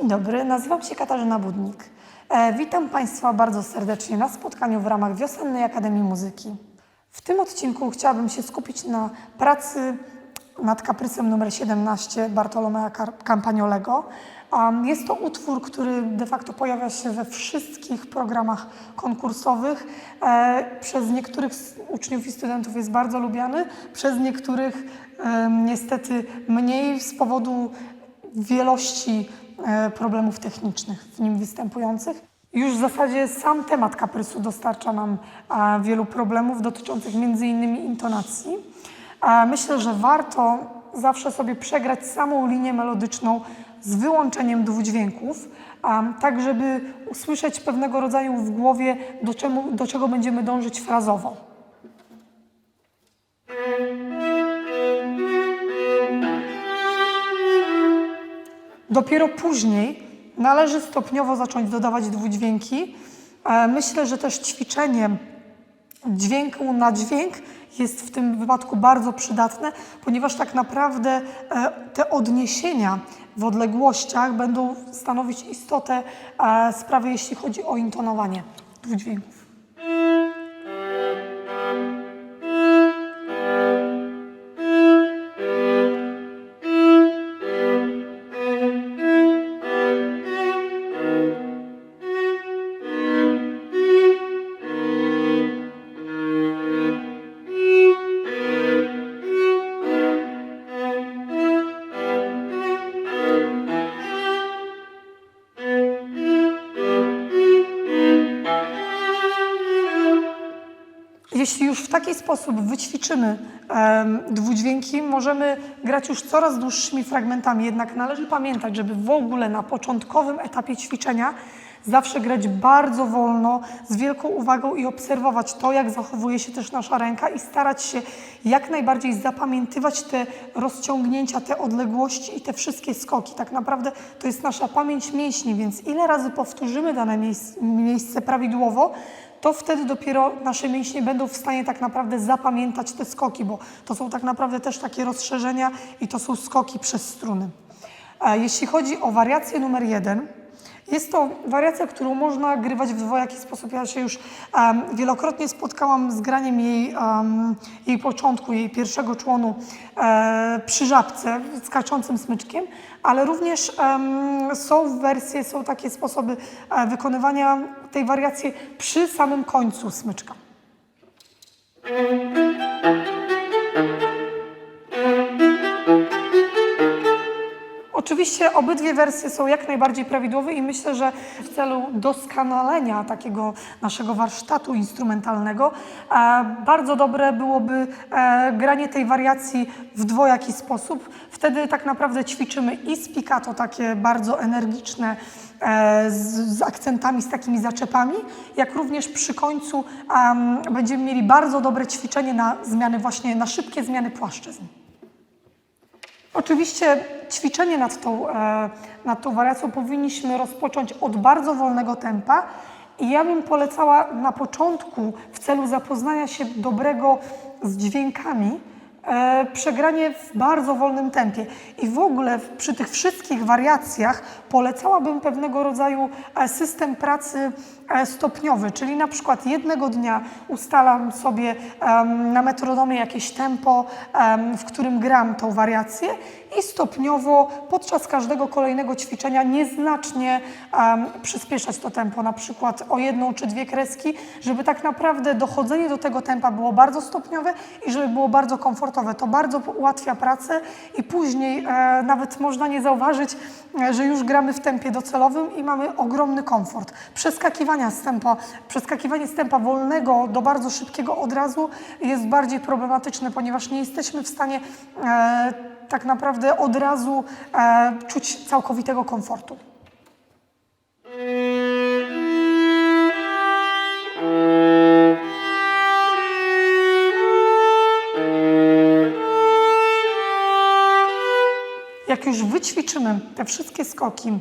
Dzień dobry, nazywam się Katarzyna Budnik. E, witam Państwa bardzo serdecznie na spotkaniu w ramach Wiosennej Akademii Muzyki. W tym odcinku chciałabym się skupić na pracy nad kaprysem numer 17 Bartolomea Campagnolego. Jest to utwór, który de facto pojawia się we wszystkich programach konkursowych. E, przez niektórych uczniów i studentów jest bardzo lubiany, przez niektórych niestety mniej z powodu wielości problemów technicznych w nim występujących. Już w zasadzie sam temat kaprysu dostarcza nam e, wielu problemów dotyczących innymi intonacji. E, Myślę, że warto zawsze sobie przegrać samą linię melodyczną z wyłączeniem dwudźwięków, tak żeby usłyszeć pewnego rodzaju w głowie, do, czemu, do czego będziemy dążyć frazowo. Dopiero później należy stopniowo zacząć dodawać dwudźwięki. E, Myślę, że też ćwiczenie dźwięku na dźwięk jest w tym wypadku bardzo przydatne, ponieważ tak naprawdę e, te odniesienia w odległościach będą stanowić istotę e, sprawy, jeśli chodzi o intonowanie dwudźwięków. Jeśli już w taki sposób wyćwiczymy em, dwudźwięki, możemy grać już coraz dłuższymi fragmentami. Jednak należy pamiętać, żeby w ogóle na początkowym etapie ćwiczenia zawsze grać bardzo wolno, z wielką uwagą i obserwować to, jak zachowuje się też nasza ręka i starać się jak najbardziej zapamiętywać te rozciągnięcia, te odległości i te wszystkie skoki. Tak naprawdę to jest nasza pamięć mięśni, więc ile razy powtórzymy dane miejsc- miejsce prawidłowo, to wtedy dopiero nasze mięśnie będą w stanie tak naprawdę zapamiętać te skoki, bo to są tak naprawdę też takie rozszerzenia i to są skoki przez struny. E, Jeśli chodzi o wariację numer jeden, jest to wariacja, którą można grywać w dwojaki sposób. Ja się już em, wielokrotnie spotkałam z graniem jej, em, jej początku, jej pierwszego członu e, przy żabce, skaczącym smyczkiem, ale również em, są wersje, są takie sposoby e, wykonywania tej wariacji przy samym końcu smyczka. Oczywiście obydwie wersje są jak najbardziej prawidłowe i myślę, że w celu doskonalenia takiego naszego warsztatu instrumentalnego e, bardzo dobre byłoby e, granie tej wariacji w dwojaki sposób. Wtedy tak naprawdę ćwiczymy i spiccato takie bardzo energiczne e, z, z akcentami, z takimi zaczepami, jak również przy końcu em, będziemy mieli bardzo dobre ćwiczenie na zmiany właśnie, na szybkie zmiany płaszczyzn. Oczywiście ćwiczenie nad tą, e, nad tą wariacją powinniśmy rozpocząć od bardzo wolnego tempa i ja bym polecała na początku w celu zapoznania się dobrego z dźwiękami przegranie w bardzo wolnym tempie. I w ogóle przy tych wszystkich wariacjach polecałabym pewnego rodzaju e, system pracy e, stopniowy, czyli na przykład jednego dnia ustalam sobie na metronomie jakieś tempo, em, w którym gram tą wariację i stopniowo podczas każdego kolejnego ćwiczenia nieznacznie przyspieszać to tempo, na przykład o jedną czy dwie kreski, żeby tak naprawdę dochodzenie do tego tempa było bardzo stopniowe i żeby było bardzo komfortowe. To bardzo ułatwia pracę i później e, nawet można nie zauważyć, e, że już gramy w tempie docelowym i mamy ogromny komfort. Przeskakiwania z tempa, przeskakiwanie z tempa wolnego do bardzo szybkiego od razu jest bardziej problematyczne, ponieważ nie jesteśmy w stanie e, tak naprawdę od razu e, czuć całkowitego komfortu. jak już wyćwiczymy te wszystkie skoki,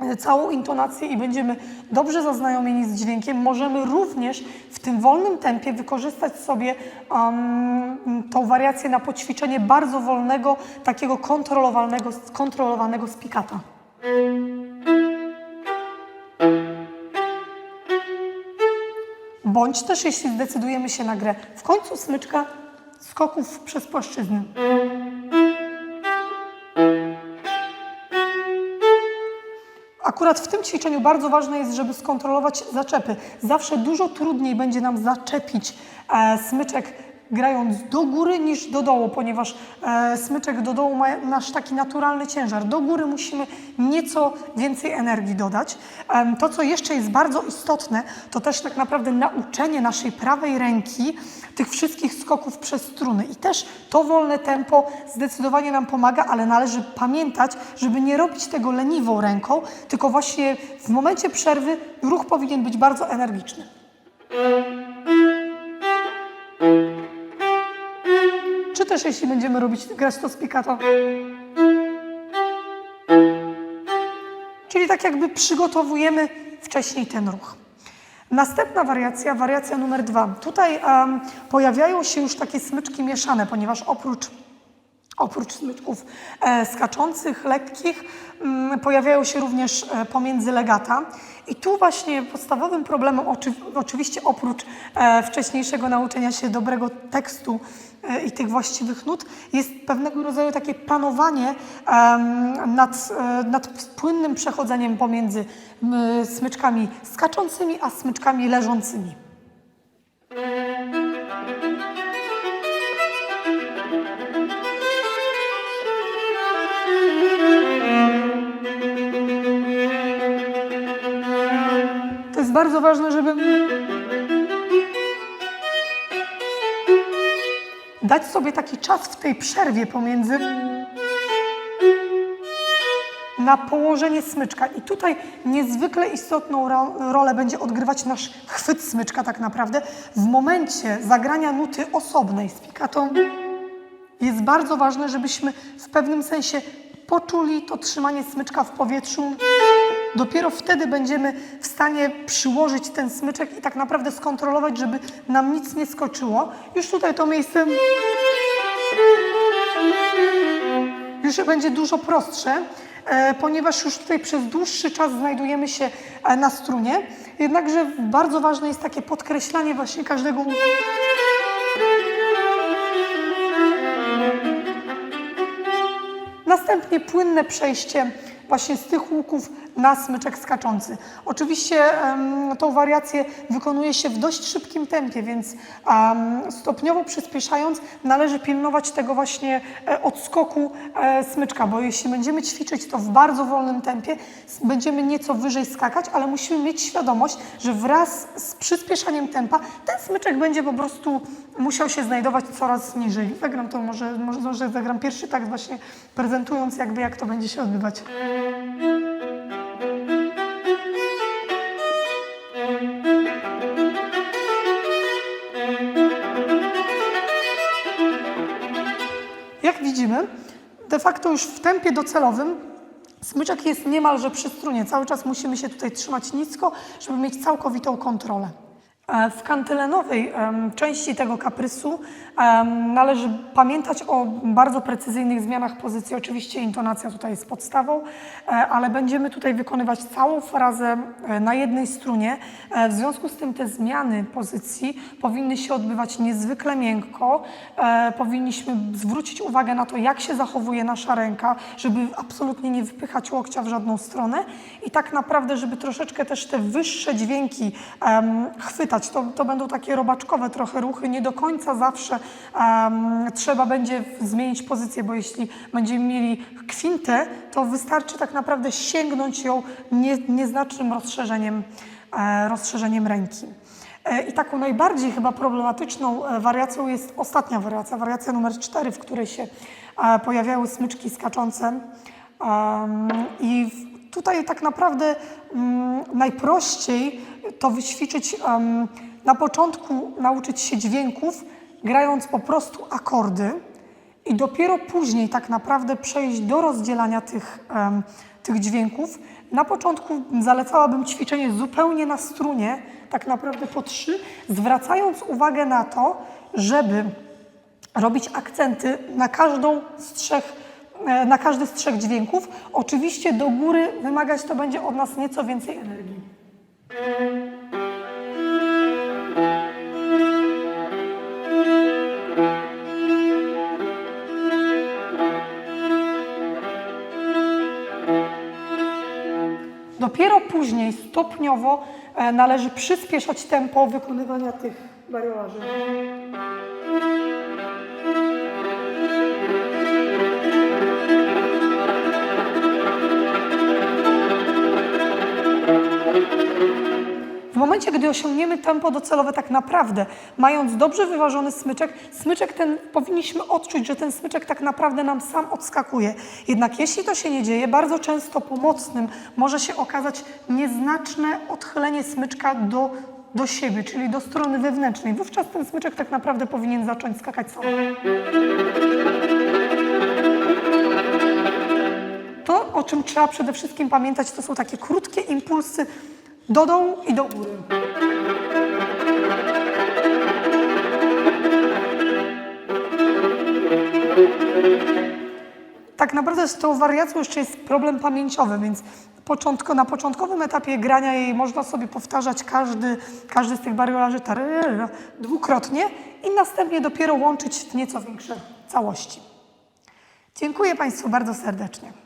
e, całą intonację i będziemy dobrze zaznajomieni z dźwiękiem, możemy również w tym wolnym tempie wykorzystać sobie um, tą wariację na poćwiczenie bardzo wolnego, takiego kontrolowanego, kontrolowanego spikata. Bądź też, jeśli zdecydujemy się na grę, w końcu smyczka skoków przez płaszczyznę. Akurat w tym ćwiczeniu bardzo ważne jest, żeby skontrolować zaczepy. Zawsze dużo trudniej będzie nam zaczepić e, smyczek grając do góry niż do dołu, ponieważ e, smyczek do dołu ma nasz taki naturalny ciężar. Do góry musimy nieco więcej energii dodać. Em, to, co jeszcze jest bardzo istotne, to też tak naprawdę nauczenie naszej prawej ręki tych wszystkich skoków przez struny. I też to wolne tempo zdecydowanie nam pomaga, ale należy pamiętać, żeby nie robić tego leniwą ręką, tylko właśnie w momencie przerwy ruch powinien być bardzo energiczny. Też jeśli będziemy robić grać to spiccato. Czyli tak jakby przygotowujemy wcześniej ten ruch. Następna wariacja, wariacja numer dwa. Tutaj em, pojawiają się już takie smyczki mieszane, ponieważ oprócz Oprócz smyczków e, skaczących, lekkich, mm, pojawiają się również e, pomiędzy legata. I tu właśnie podstawowym problemem, oczy, oczywiście oprócz e, wcześniejszego nauczenia się dobrego tekstu i tych właściwych nut, jest pewnego rodzaju takie panowanie nad, nad płynnym przechodzeniem pomiędzy smyczkami skaczącymi, a smyczkami leżącymi. Bardzo ważne, żeby dać sobie taki czas w tej przerwie pomiędzy na położenie smyczka. I tutaj niezwykle istotną ro- rolę będzie odgrywać nasz chwyt smyczka tak naprawdę. W momencie zagrania nuty osobnej z pikatą jest bardzo ważne, żebyśmy w pewnym sensie poczuli to trzymanie smyczka w powietrzu. Dopiero wtedy będziemy w stanie przyłożyć ten smyczek i tak naprawdę skontrolować, żeby nam nic nie skoczyło. Już tutaj to miejsce już będzie dużo prostsze, e, ponieważ już tutaj przez dłuższy czas znajdujemy się e, na strunie. Jednakże bardzo ważne jest takie podkreślanie właśnie każdego Następnie płynne przejście właśnie z tych łuków na smyczek skaczący. Oczywiście tą wariację wykonuje się w dość szybkim tempie, więc stopniowo przyspieszając należy pilnować tego właśnie e, odskoku e, smyczka, bo jeśli będziemy ćwiczyć to w bardzo wolnym tempie, będziemy nieco wyżej skakać, ale musimy mieć świadomość, że wraz z przyspieszaniem tempa ten smyczek będzie po prostu musiał się znajdować coraz niżej. Zagram to może, może, może zagram pierwszy tak właśnie prezentując jakby jak to będzie się odbywać. De facto już w tempie docelowym smyczek jest niemalże przy strunie. Cały czas musimy się tutaj trzymać nisko, żeby mieć całkowitą kontrolę. E, W kantylenowej części tego kaprysu należy pamiętać o bardzo precyzyjnych zmianach pozycji. Oczywiście intonacja tutaj jest podstawą, e, ale będziemy tutaj wykonywać całą frazę e, na jednej strunie. W związku z tym te zmiany pozycji powinny się odbywać niezwykle miękko. Powinniśmy zwrócić uwagę na to, jak się zachowuje nasza ręka, żeby absolutnie nie wypychać łokcia w żadną stronę i tak naprawdę, żeby troszeczkę też te wyższe dźwięki em, To, to będą takie robaczkowe trochę ruchy, nie do końca zawsze em, trzeba będzie zmienić pozycję, bo jeśli będziemy mieli kwintę, to wystarczy tak naprawdę sięgnąć ją nie, nieznacznym rozszerzeniem, e, rozszerzeniem ręki. E, I taką najbardziej chyba problematyczną e, wariacją jest ostatnia wariacja, wariacja numer 4, w której się e, pojawiały smyczki skaczące. I tutaj tak naprawdę mm, najprościej to wyćwiczyć em, na początku, nauczyć się dźwięków, grając po prostu akordy i dopiero później tak naprawdę przejść do rozdzielania tych, em, tych dźwięków. Na początku zalecałabym ćwiczenie zupełnie na strunie, tak naprawdę po trzy, zwracając uwagę na to, żeby robić akcenty na każdą z trzech, E, na każdy z trzech dźwięków. Oczywiście do góry wymagać to będzie od nas nieco więcej energii. Dopiero później stopniowo e, należy przyspieszać tempo wykonywania tych bariolarzy. Momencie, gdy osiągniemy tempo docelowe tak naprawdę, mając dobrze wyważony smyczek, smyczek ten powinniśmy odczuć, że ten smyczek tak naprawdę nam sam odskakuje. Jednak jeśli to się nie dzieje, bardzo często pomocnym może się okazać nieznaczne odchylenie smyczka do, do siebie, czyli do strony wewnętrznej. Wówczas ten smyczek tak naprawdę powinien zacząć skakać sam. To, o czym trzeba przede wszystkim pamiętać, to są takie krótkie impulsy do dołu i do góry. Tak naprawdę z tą wariacją jeszcze jest problem pamięciowy, więc początko, na początkowym etapie grania jej można sobie powtarzać każdy, każdy z tych bariolarzy tararara dwukrotnie i następnie dopiero łączyć w nieco większe całości. Dziękuję Państwu bardzo serdecznie.